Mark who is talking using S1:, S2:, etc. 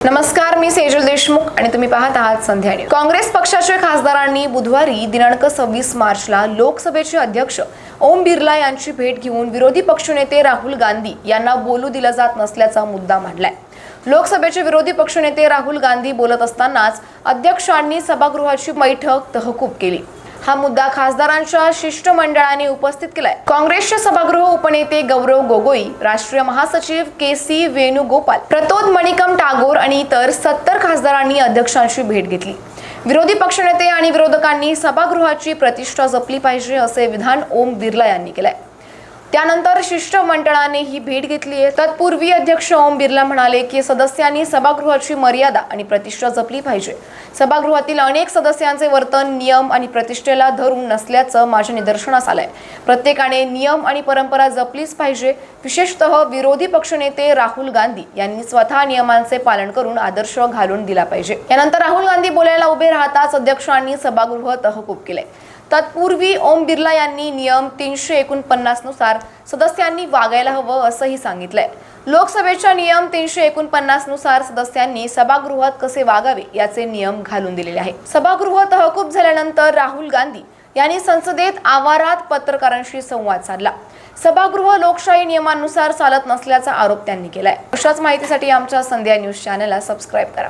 S1: नमस्कार मी सेजल देशमुख आणि तुम्ही पाहत आहात संध्या न्यूज. काँग्रेस पक्षाच्या खासदारांनी बुधवारी दिनांक सव्वीस मार्चला लोकसभेचे अध्यक्ष ओम बिर्ला यांची भेट घेऊन विरोधी पक्षनेते राहुल गांधी यांना बोलू दिलं जात नसल्याचा मुद्दा मांडलाय लोकसभेचे विरोधी पक्षनेते राहुल गांधी बोलत असतानाच अध्यक्षांनी सभागृहाची बैठक तहकूब केली हा मुद्दा खासदारांच्या शिष्टमंडळाने उपस्थित केलाय. काँग्रेसचे सभागृह उपनेते गौरव गोगोई राष्ट्रीय महासचिव के सी वेणुगोपाल प्रतोद मणिकम टागोर आणि इतर सत्तर खासदारांनी अध्यक्षांची भेट घेतली. विरोधी पक्षनेते आणि विरोधकांनी सभागृहाची प्रतिष्ठा जपली पाहिजे असे विधान ओम बिर्ला यांनी केलंय. त्यानंतर शिष्टमंडळाने ही भेट घेतली आहे. तत्पूर्वी अध्यक्ष ओम बिर्ला म्हणाले की सदस्यांनी सभागृहाची मर्यादा आणि प्रतिष्ठा जपली पाहिजे. सभागृहातील अनेक सदस्यांचे वर्तन नियम आणि प्रतिष्ठेला धरून नसल्याचं माझ्या निदर्शनास आलंय. प्रत्येकाने नियम आणि परंपरा जपलीच पाहिजे. विशेषतः विरोधी पक्षनेते राहुल गांधी यांनी स्वतः नियमांचे पालन करून आदर्श घालून दिला पाहिजे. यानंतर राहुल गांधी बोलायला उभे राहताच अध्यक्षांनी सभागृह तहकूब केले तत्पूर्वी ओम बिर्ला यांनी नियम तीनशे एकोणपन्नासनुसार सदस्यांनी वागायला हवं असंही सांगितलंय. लोकसभेच्या नियम तीनशे एकोणपन्नासनुसार सदस्यांनी सभागृहात कसे वागावे याचे नियम घालून दिलेले आहे सभागृह तहकूब झाल्यानंतर राहुल गांधी यांनी संसदेत आवारात पत्रकारांशी संवाद साधला. सभागृह लोकशाही नियमानुसार चालत नसल्याचा आरोप त्यांनी केलाय. अशाच माहितीसाठी आमच्या संध्या न्यूज चॅनलला सबस्क्राईब करा.